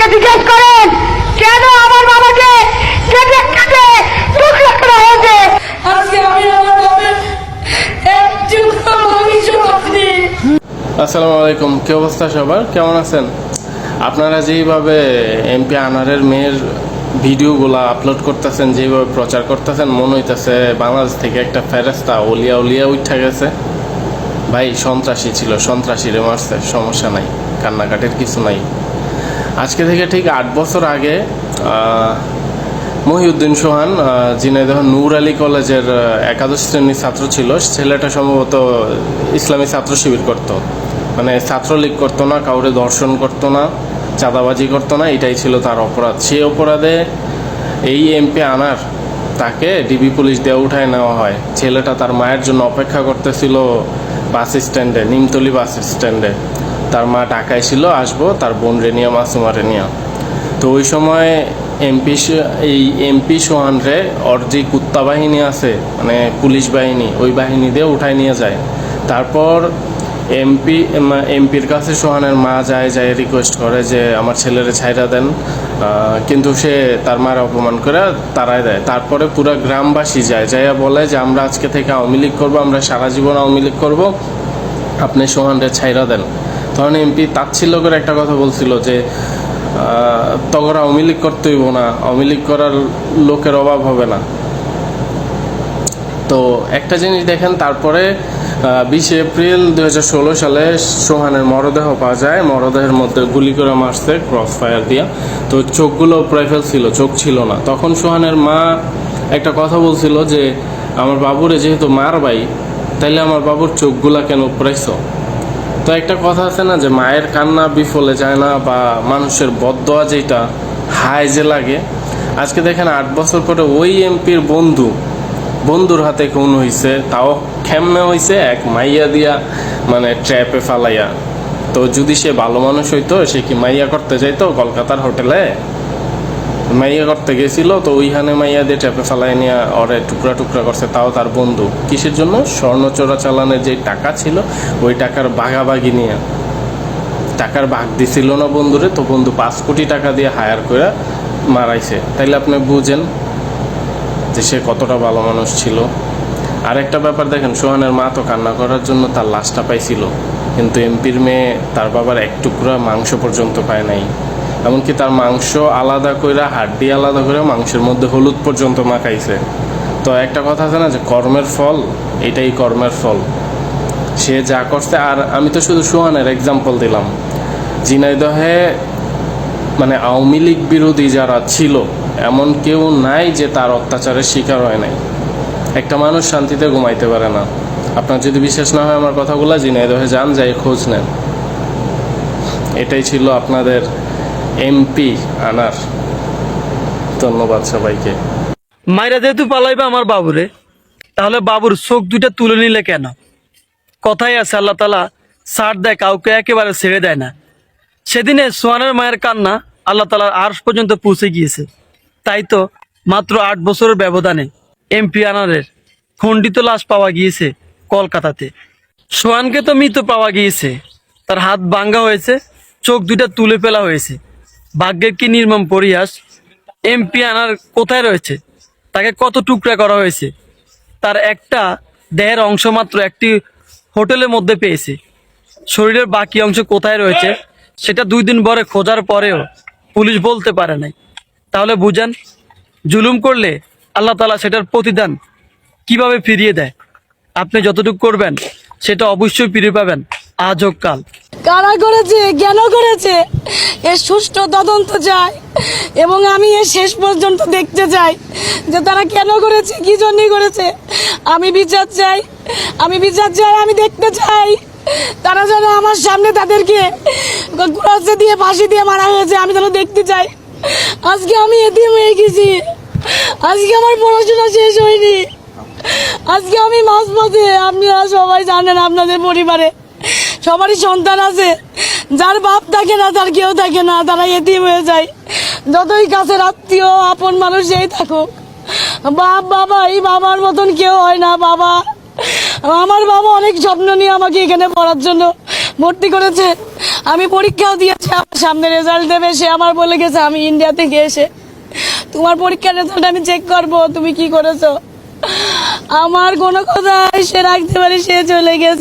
মাকে জিজ্ঞেস করেন কেন আমার বাবাকে কেটে কেটে টুকরো করা হয়েছে? আজকে আমি আমার বাবার একটু মাংস আপনি আসসালামু আলাইকুম কি অবস্থা সবার? কেমন আছেন? আপনারা যেইভাবে এমপি আনারের মেয়ের ভিডিওগুলা আপলোড করতেছেন যেভাবে প্রচার করতেছেন মনে হইতেছে বাংলাদেশ থেকে একটা ফেরেস্তা ওলিয়া উলিয়া উঠা গেছে। ভাই সন্ত্রাসী ছিল সন্ত্রাসীরে মারছে সমস্যা নাই কান্নাকাটির কিছু নাই। আজকে থেকে ঠিক আট বছর আগে মহিউদ্দিন সোহান ঝিনাইদহ নূর আলী কলেজের একাদশ শ্রেণির ছাত্র ছিল। ছেলেটা সম্ভবত ইসলামী ছাত্র শিবির করতো। মানে ছাত্রলীগ করতো না, কাউরে দর্শন করতো না, চাঁদাবাজি করতো না, এটাই ছিল তার অপরাধ। সেই অপরাধে এই এমপি আনার, তাকে ডিবি পুলিশ দিয়ে উঠায় নেওয়া হয়। ছেলেটা তার মায়ের জন্য অপেক্ষা করতেছিল বাস স্ট্যান্ডে, নিমতলি বাস স্ট্যান্ডে। তার মা ঢাকায় ছিল, আসব, তার বোন রেনিয়া, মাসুমা রেনিয়া। তো ওই সময় এমপি এই এমপি সোহান রে ওর যে কুত্তা বাহিনী আছে মানে পুলিশ বাহিনী, ওই বাহিনী দিয়ে উঠায় নিয়ে যায়। তারপর এমপি এমপির কাছে সোহানের মা যায় যায় রিকোয়েস্ট করে যে আমার ছেলেরে ছাইরা দেন। কিন্তু সে তার মার অপমান করে তারাই দেয়। তারপরে পুরো গ্রামবাসী যায়, যাইয়া বলে যে, আমরা আজকে থেকে আওয়ামী লীগ করব, আমরা সারা জীবন আওয়ামী লীগ করব। আপনি সোহানরে ছাইরা দেন। তখন এমপি তাচ্ছিল্য করে একটা কথা বলছিল যে তখন আওয়ামী করতে হইব না, আওয়ামী করার লোকের অভাব হবে না। তো একটা জিনিস দেখেন, তারপরে বিশে এপ্রিল দুই হাজার ষোলো সালে সোহানের মরদেহ পাওয়া যায়। মরদেহের মধ্যে গুলি করে মারছে ক্রস ফায়ার দিয়া। তো চোখগুলো প্রায় ফেলছিল, চোখ ছিল না। তখন সোহানের মা একটা কথা বলছিল যে, আমার বাবুরে যেহেতু মার ভাই তাইলে আমার বাবুর চোখগুলা কেন প্রাইছো তো একটা কথা আছে না যে মায়ের কান্না বিফলে যায় না বা মানুষের বদদোয়া যেটা হায় যে লাগে। আজকে দেখেন আট বছর পরে ওই এমপির বন্ধু, বন্ধুর হাতে খুন হইছে, তাও খেমনে হইছে এক মাইয়া দিয়া মানে ট্র্যাপে ফালাইয়া। তো যদি সে ভালো মানুষ হইতো, সে কি মাইয়া করতে যাইতো কলকাতার হোটেলে? মাইয়া করতে গেছিল, তো ওইখানে মাইয়া দিয়ে ট্র্যাপে ফালাই নিয়ে ওরে টুকরা টুকরা করছে, তাও তার বন্ধু। কিসের জন্য? স্বর্ণ চোরা চালানের যে টাকা ছিল, ওই টাকার ভাগাভাগি নিয়ে। টাকার ভাগ দিছিল না বন্ধুরে, তো বন্ধু পাঁচ কোটি টাকা দিয়ে হায়ার করে মারাইছে। তাইলে আপনি বুঝেন যে সে কতটা ভালো মানুষ ছিল। আর একটা ব্যাপার দেখেন, সোহানের মা তো কান্না করার জন্য তার লাশটা পাইছিল, কিন্তু এমপির মেয়ে তার বাবার এক টুকরা মাংস পর্যন্ত পায় নাই। এমনকি তার মাংস আলাদা করে হাড্ডি আলাদা করে মাংসের মধ্যে হলুদ পর্যন্ত মাখাইছে। তো একটা কথা আছে না যে কর্মের ফল, এটাই কর্মের ফল। সে যা করছে, আর আমি তো শুধু সোহানের এক্সাম্পল দিলাম। ঝিনাইদহে মানে আওয়ামী লীগ বিরোধী যারা ছিল, এমন কেউ নাই যে তার অত্যাচারের শিকার হয় নাই। একটা মানুষ শান্তিতে ঘুমাইতে পারে না। আপনার যদি বিশ্বাস না হয় আমার কথাগুলো, ঝিনাইদহে যান, যাই খোঁজ নেন। এটাই ছিল আপনাদের এমপি আনার ধন্যবাদ সবাইকে। মাইরা যেহেতু পালাইবে আমার বাবুরে, তাহলে বাবুর চোখ দুইটা তুলে নিলে কেন? কথাই আছে, আল্লাহ তালা ছাড় দেয়, কাউকে একেবারে ছেড়ে দেয় না। সেদিনে সোয়ানের মায়ের কান্না আল্লাহ তালার আর্শ পর্যন্ত পৌঁছে গিয়েছে। তাই তো মাত্র আট বছরের ব্যবধানে এমপি আনারের খণ্ডিত লাশ পাওয়া গিয়েছে কলকাতাতে। সোয়ানকে তো মৃত পাওয়া গিয়েছে, তার হাত ভাঙ্গা হয়েছে, চোখ দুইটা তুলে ফেলা হয়েছে। ভাগ্যের কি নির্মম পরিহাস? এমপি আনার কোথায় রয়েছে? তাকে কত টুকরা করা হয়েছে? তার একটা দেহের অংশ মাত্র একটি হোটেলের মধ্যে পেয়েছে। শরীরের বাকি অংশ কোথায় রয়েছে, সেটা দুই দিন পরে খোঁজার পরেও পুলিশ বলতে পারে নাই। তাহলে বুঝান, জুলুম করলে আল্লাহ তালা সেটার প্রতিদান কীভাবে ফিরিয়ে দেয়? আপনি যতটুকু করবেন, সেটা অবশ্যই ফিরে পাবেন। আজ হোক কাল। কারা করেছে, কেন করেছে? এর সুষ্ঠু তদন্ত চাই এবং আমি এর শেষ পর্যন্ত দেখতে চাই যে তারা কেন করেছে, কি জন্যই করেছে। আমি বিচার চাই, আমি বিচার চাই, আমি দেখতে চাই। তারা যেন আমার সামনে তাদেরকে ক্রসে দিয়ে, ফাঁসি দিয়ে মারা হয়েছে, আমি যেন দেখতে চাই। আজকে আমি এতিম হয়ে গেছি। আজকে আমার পড়াশোনা শেষ হয়নি। আজকে আমি মাঝ পথে আপনারা সবাই জানেন আপনাদের পরিবারে সবারই সন্তান আছে। যার বাপ থাকে না তার কেউ থাকে না, তারা এতিম হয়ে যায়। যতই কাছের আত্মীয়, আপন মানুষ যেই থাকুক, বাপ, বাবা, এই বাবার মতন কেউ হয় না, বাবা। আমার বাবা অনেক স্বপ্ন নিয়ে আমাকে এখানে পড়ার জন্য ভর্তি করেছে। আমি পরীক্ষাও দিয়েছি, আমার সামনে রেজাল্ট দেবে, সে আমার বলে গেছে, আমি ইন্ডিয়া থেকে এসে তোমার পরীক্ষার রেজাল্ট আমি চেক করব, তুমি কি করেছ? আমার কোনো কথা সে রাখতে পারি, সে চলে গেছে।